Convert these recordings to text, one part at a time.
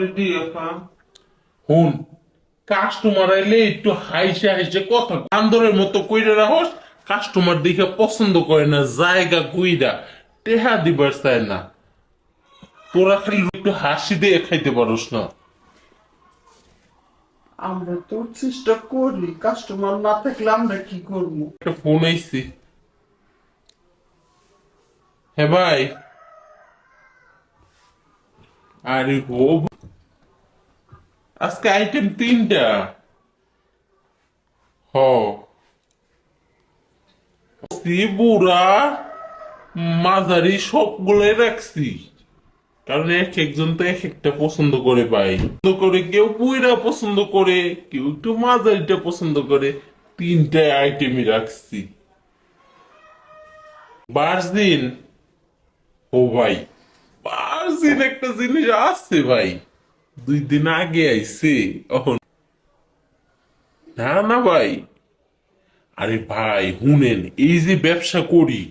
Ready আপা হুন customer আইলে একটু হাইসে হাইসে কথা বান্দরের মতো কইরা রাখস কাস্টমার দেখে পছন্দ করে না জায়গা কইরা টেহা দিবার চায় না। তোরা খালি একটু হাসি দিয়ে খাইতে পারস না। আমরা তো চেষ্টা করি কাস্টমার না থাকলে আমরা কি করব? একটা ফোন আইছি। হ্যাঁ ভাই আরে হো আজকে আইটেম তিনটা। হ। বুড়া মাঝারি সবগুলোই রাখছি। কারণ এক একজন তো এক একটা পছন্দ করে পাই পছন্দ করে কেউ পুইরা পছন্দ করে, কেউ একটু মাঝারিটা পছন্দ করে। তিনটা আইটেমই রাখছি। বার্জিন ও ভাই। বার্জিন একটা জিনিস আসছে ভাই। দুই দিন আগে আইছে না না ভাই। আরে ভাই, শুনেন, এই যে ব্যবসা করি,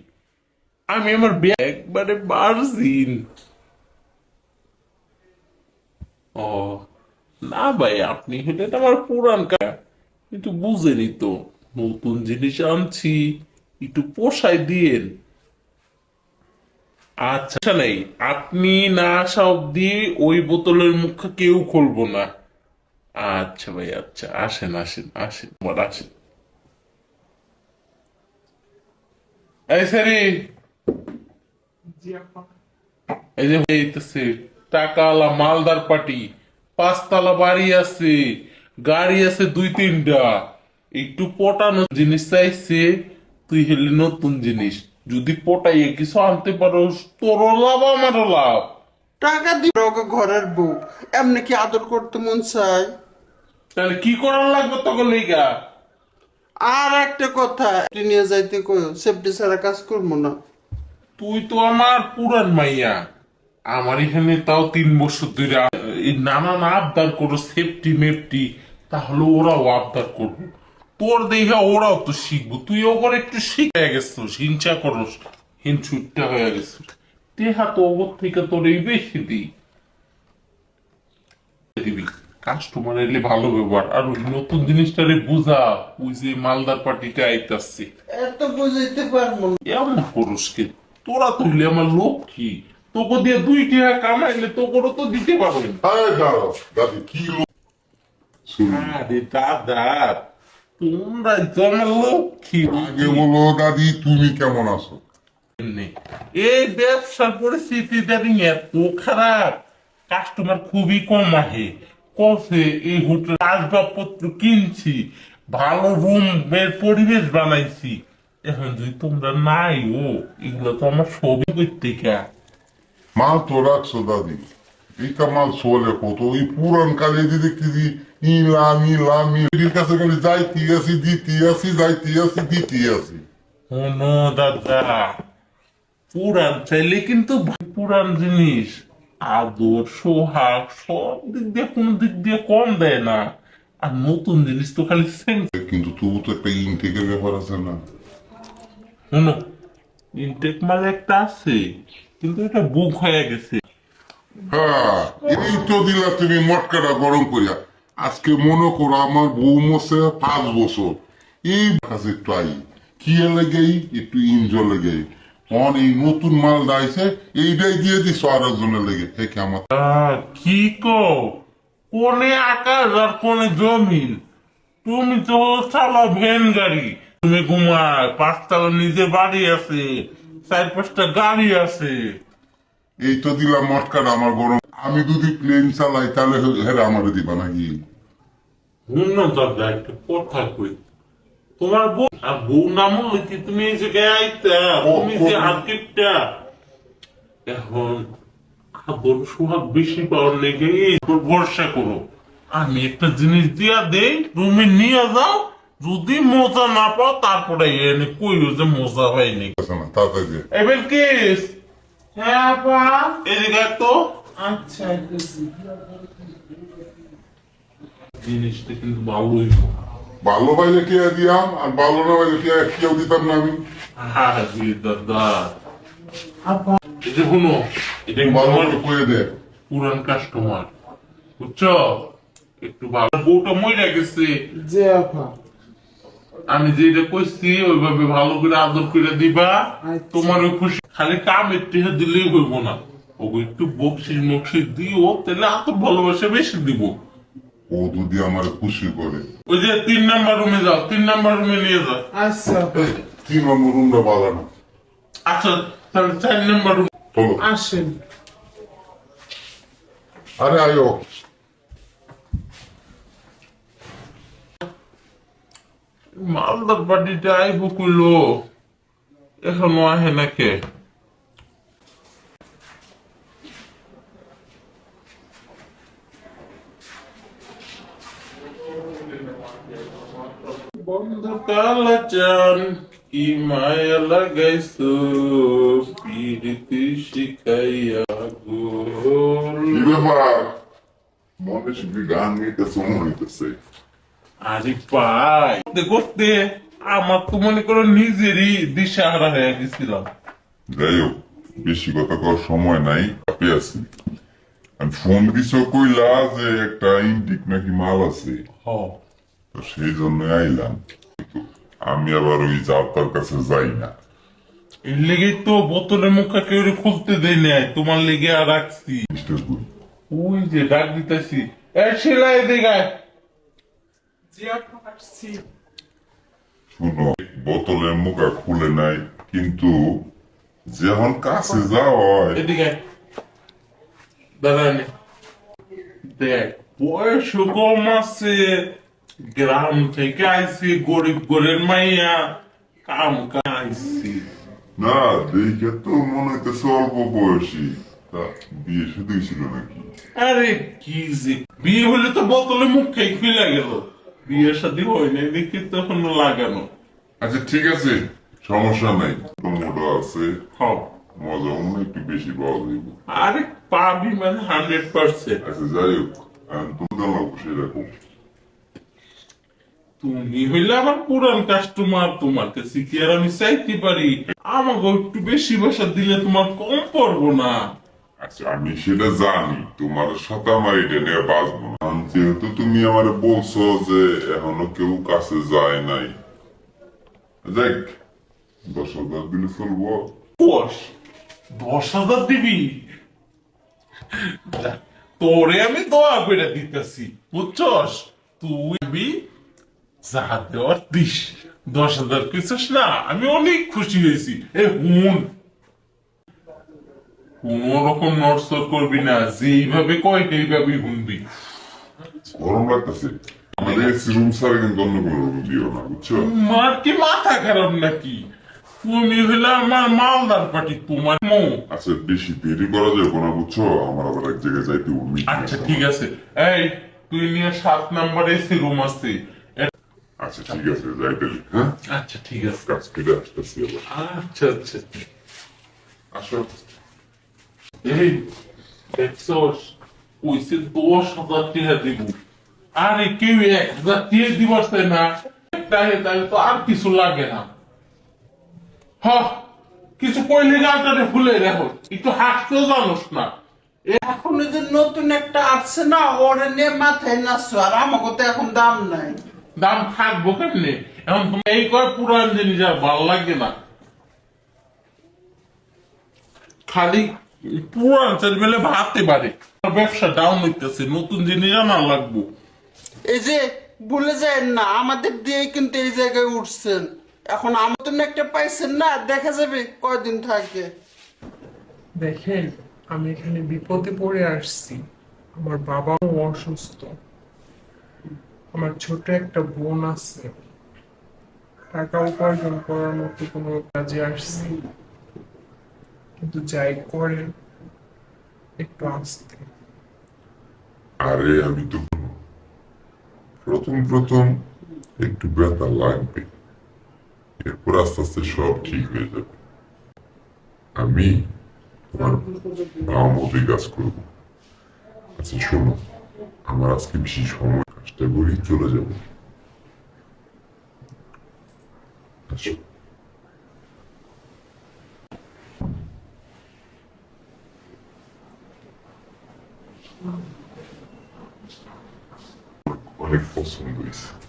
আমি আমার একবারে বার্জিন ও, না ভাই, আপনি হলেন আমার পুরান কিন্তু বুঝেনি তো নতুন জিনিস আনছি, একটু পোষায় দিয়েন। আচ্ছা নাই। আপনি না আসা অব্দি ওই বোতলের মুখ কেউ খুলবো না। আচ্ছা ভাই আচ্ছা। আসেন আসেন আসেন, আমার আসেন। এই সারি। এই যে এইতেছে। টাকাওয়ালা মালদার পার্টি। পাঁচতলা বাড়ি আছে, গাড়ি আছে দুই তিনটা একটু পটানো জিনিস চাইছে। তুই হেলি নতুন জিনিস। যদি পটাইয়ে কিছু আনতে পারো তোরও লাভ আমারও লাভ। টাকা দিবে ওকে ঘরের বউ। এমনি কি আদর করতে মন চায়? তাহলে কি করার লাগবে তখন লিগা? আর একটা কথা নিয়ে যাইতে কই সেফটি ছাড়া কাজ করব না। তুই তো আমার পুরান মাইয়া। আমার এখানে তাও তিন বছর ধরে এই নানান আবদার করো সেফটি মেফটি তাহলে ওরাও আবদার করব। তোর দেখে ওরাও তো শিখব। তুই ওপর একটু শিখে গেছিস হিংসা করস। হিংসুটটা হয়ে গেছিস দেহা তো ওপর থেকে তোর এই বেশি দিই দিবি। কাস্টমার এলে ভালো ব্যবহার। আর ওই নতুন জিনিসটারে বুঝা ওই যে মালদার পার্টিটা আইতাছে। এত বুঝাইতে পারব এমন পুরুষকে তোরা তুললে আমার লক্ষ্মী তোকে দিয়ে দুই টাকা কামাইলে তোকে তো দিতে পারবে দাদি কি লোক? দাদা তোমরা আমার লক্ষ্মী আগে বলো দাদি তুমি কেমন আছো? এই ব্যবসার পরিস্থিতি দাঁড়ি এত খারাপ। কাস্টমার খুবই কম আহে কসে এই হোটেল আসবাবপত্র কিনছি ভালো রুম এর পরিবেশ বানাইছি। এখন যদি তোমরা নাই ও এগুলো তো আমার সবই করতে কা মাল তো রাখছো দাদি। মাল চলে কত? ওই পুরান কালে যে দেখতেছি ইলা মিলা মিলির কাছে খালি যাইতে আসি দিতে আসি যাইতে আসি দিতে আসি। শোনো দাদা। পুরান চাইলে কিন্তু পুরান জিনিস আদর সোহাগ সব দিক দিয়ে কোনো দিক দিয়ে কম দেয় না। আর নতুন জিনিস তো খালি সেন্স কিন্তু তবু তো একটা ইনটেকের ব্যাপার আছে না। শোনো ইনটেক মাল একটা আছে কিন্তু এটা বুক হয়ে গেছে। হ্যাঁ এই তো দিলা তুমি মটকাটা গরম করিয়া। আজকে মনে করো আমার বউ মশে পাঁচ বছর। এই কাছে কি একটু লেগেই অন এই নতুন মাল দাইছে, এইটাই দিয়ে আর একজনের লেগে। আমার কি কো কোনে আকাশ আর কোনে জমিন? তুমি তো চালা ভ্যান গাড়ি। তুমি ঘুমায়, পাঁচতলা নিজে বাড়ি আছে চার পাঁচটা গাড়ি আছে। এই তো দিলাম মটকাটা আমার গরম। আমি যদি প্লেন চালাই তাহলে হেরা আমার দিবা নাকি? শুন না দাদা একটা কথা কই তোমার বউ আর বউ নাম তুমি এই জায়গায় আইতা তুমি যে আর্কিপটা এখন সোহাগ বেশি পাওয়ার লেগে ভরসা করো। আমি একটা জিনিস দিয়া দেই তুমি নিয়ে যাও যদি মজা না পাও তারপরে এনে কইও যে মজা হয়নি আছে না এবার কিস হ্যাঁ আপা। এদিকে তো আচ্ছা জিনিসটা কিন্তু ভালোই ভালো পাইলে কে দিয়াম? আর ভালো না পাইলে কে কেউ দিতাম না আমি? দাদা। আপা। এই শুনো এটা ভালো করে দে। পুরান কাস্টমার বুঝছ? একটু ভালো বউটা মরে গেছে। যে আপা। আমি যেটা কইছি ওইভাবে ভালো করে আদর করে দিবা। আচ্ছা। তোমারও খুশি খালি কাম একটু দিলেই হইব না। ওগো একটু বকশিস মকশিস দিও তাহলে এত ভালোবাসা বেশি দিব। ও যদি আমার খুশি করে। ওই যে তিন নাম্বার রুমে যাও তিন নাম্বার রুমে নিয়ে যাও। আচ্ছা। তিন নম্বর রুমটা না। আচ্ছা তাহলে চার নাম্বার রুম আসেন। আরে আয়ো। মালদার বাড়িটা আইব কইলো এখনও আহে নাকে বন্ধু কালা চান কি মায়া লাগাইছো পিরিতি শিখাইয়া গোল। কি ব্যাপার? মনে শুধু গান গাইতেছে মনে হইতেছে। আরে ভাই করতে। আমার তো মনে করো নিজেরই দিশাহারা হয়ে গেছিলাম। যাই হোক বেশি কথা কওয়ার সময় নাই চাপে আছি। আমি ফোন দিছ কইলা যে একটা ইন্ডিক নাকি মাল আছে। হ। তো সেই জন্য আইলাম কিন্তু আমি আবার ওই যাত্রার কাছে যাই না এর লেগেই তো বোতলের মুখা কেউ খুলতে দেয় নাই তোমার লেগে আর রাখছি মিস্টার ওই যে ডাক দিতেছি এ আপা আসছি শুনো বোতলের মুখা খুলে নাই কিন্তু যখন কাছে যাওয়া হয় এদিকে। দাঁড়ানি দেখ বয়স কম আছে গ্রাম থেকে আইছি গরিব গরের মাইয়া কাম কাইছি না দেখে তো মনে হইতেছে অল্প বয়সী। তা বিয়ে শুধু ছিল নাকি? আরে কি যে বিয়ে হলে তো বোতলে মুখ খাই খুলে গেল। বিয়ের সাথে হয় নাই দেখি তখন লাগানো। আচ্ছা ঠিক আছে সমস্যা নাই। মোটা আছে। হব মজা মনে একটু বেশি পাওয়া যাইব। আরে পাবি মানে হান্ড্রেড পার্সেন্ট আচ্ছা যাই হোক আমি তোমাদের সেরকম তুমি হইলে আমার পুরান কাস্টমার তোমার কাছে কি আর আমি চাইতে পারি। আমাকে একটু বেশি বাসা দিলে তোমার কম পড়ব না। আচ্ছা আমি সেটা জানি তোমার বাঁচবো না। যেহেতু তুমি আমার বলছো যে এখনও কেউ কাছে যায় নাই। দেখ দশ হাজার দিলে চলবো। দশ দশ হাজার দিবি? তোরে আমি দোয়া করে দিতেছি বুঝছস? তুই আমি যা দেওয়ার দিস দশ হাজার না আমি অনেক খুশি হয়েছি। এ হুন কোন রকম করবি না যেইভাবে কয় সেইভাবেই হুনবি গরম লাগতেছে। আমাদের রুম ছাড়া কিন্তু অন্য কোনো রুম দিও না বুঝছ? তোমার কি মাথা খারাপ নাকি? তুমি আমার মালদার পাটি তোমার মো। আচ্ছা বেশি দেরি করা যাবে না বুঝছ? আমার আবার এক জায়গায় যাইতে meeting আচ্ছা ঠিক আছে। এই তুই নিয়ে সাত নাম্বারে এসি রুম আছে। আচ্ছা ঠিক আছে যাই তাহলে হ্যাঁ? আচ্ছা ঠিক আছে। কাজ করে আসতেছি আবার। আচ্ছা আচ্ছা। আসো। এই দেখছোস কইছে দশ হাজার টাকা দিব। আরে কেউ এক হাজার টাকা দিবার চায় না। তাহলে তাহলে তো আর কিছু লাগে না। হ কিছু কইলে গালটারে ফুলে রাখো একটু হাসতেও জানোস না। এখন যে নতুন একটা আসছে না ওরে নিয়ে মাথায় নাচছো আর আমাকে তো এখন দাম নাই। দাম থাকব কেমনে? এখন তুমি এই কয় পুরান জিনিস আর ভালো লাগে না। খালি পুরান চাল ভাবতে পারে। ব্যবসা ডাউন হইতেছে নতুন জিনিস আনা লাগবো। এই যে ভুলে যায় না আমাদের দিয়ে কিন্তু এই জায়গায় উঠছেন। এখন আমাদের একটা পাইছেন না দেখা যাবে কয়দিন থাকে। দেখেন আমি এখানে বিপদে পড়ে আসছি। আমার বাবাও অসুস্থ। আমার ছোট একটা বোন আছে। টাকা উপার্জন করার মতো কোনো কাজে আসছি কিন্তু যাই করেন, একটু আসতে। আরে, আমি তো প্রথম প্রথম একটু ব্যথা লাগবে। এরপর আস্তে আস্তে সব ঠিক হয়ে যাবে। আমি তোমার বাবা মতোই কাজ করব। আচ্ছা শোনো, আমার আজকে বেশি সময় চেষ্টা করি চলে যাব আসো অনেক পছন্দ হয়েছে